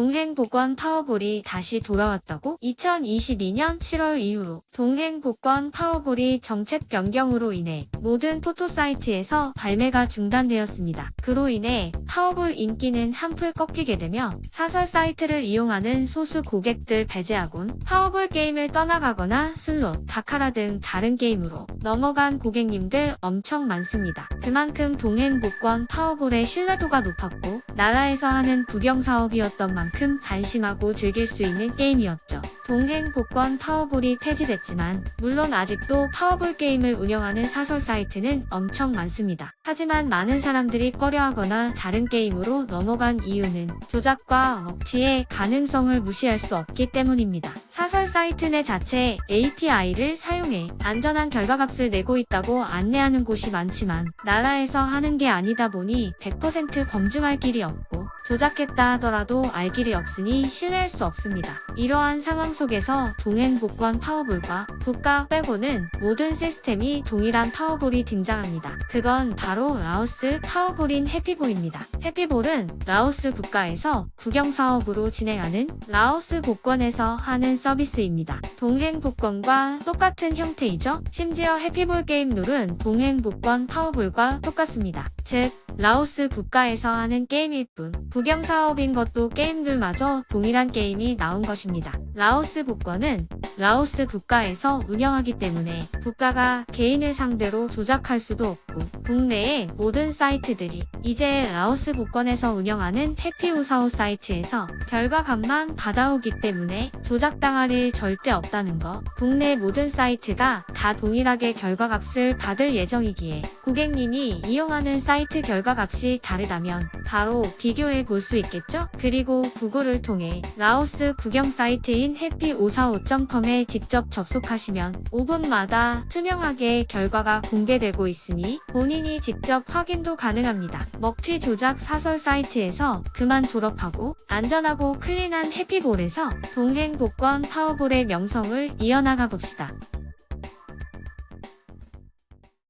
동행복권 파워볼이 다시 돌아왔다고? 2022년 7월 이후로 동행복권 파워볼이 정책 변경으로 인해 모든 포토 사이트에서 발매가 중단되었습니다. 그로 인해 파워볼 인기는 한풀 꺾이게 되며 사설 사이트를 이용하는 소수 고객들 배제하곤 파워볼 게임을 떠나가거나 슬롯, 바카라 등 다른 게임으로 넘어간 고객님들 엄청 많습니다. 그만큼 동행복권 파워볼의 신뢰도가 높았고 나라에서 하는 국영 사업이었던 만큼 안심하고 즐길 수 있는 게임이었죠. 동행 복권 파워볼이 폐지됐지만 물론 아직도 파워볼 게임을 운영하는 사설 사이트는 엄청 많습니다. 하지만 많은 사람들이 꺼려하거나 다른 게임으로 넘어간 이유는 조작과 억티의 가능성을 무시할 수 없기 때문입니다. 사설 사이트 내 자체에 API를 사용해 안전한 결과값을 내고 있다고 안내하는 곳이 많지만 나라에서 하는 게 아니다 보니 100% 검증할 길이 없고 조작했다 하더라도 알 길이 없으니 신뢰할 수 없습니다. 이러한 상황 속에서 동행복권 파워볼과 국가 빼고는 모든 시스템이 동일한 파워볼이 등장합니다. 그건 바로 라오스 파워볼인 해피볼입니다. 해피볼은 라오스 국가에서 국영 사업으로 진행하는 라오스 복권에서 하는 서비스입니다. 동행복권과 똑같은 형태이죠. 심지어 해피볼 게임 룰은 동행복권 파워볼과 똑같습니다. 즉, 라오스 국가에서 하는 게임일 뿐 국영 사업인 것도 게임들마저 동일한 게임이 나온 것입니다. 라오스 복권은 라오스 국가에서 운영하기 때문에 국가가 개인을 상대로 조작할 수도 없고 국내의 모든 사이트들이 이제 라오스 복권에서 운영하는 해피우사오 사이트에서 결과값만 받아오기 때문에 조작당할 일 절대 없다는 거 국내 모든 사이트가 다 동일하게 결과값을 받을 예정이기에 고객님이 이용하는 사이트 결과값이 다르다면 바로 비교해 볼 수 있겠죠? 그리고 구글을 통해 라오스 국영 사이트인 해피 545.com에 직접 접속하시면 5분마다 투명하게 결과가 공개되고 있으니 본인이 직접 확인도 가능합니다. 먹튀 조작 사설 사이트에서 그만 졸업하고 안전하고 클린한 해피볼에서 동행 복권 파워볼의 명성을 이어나가 봅시다.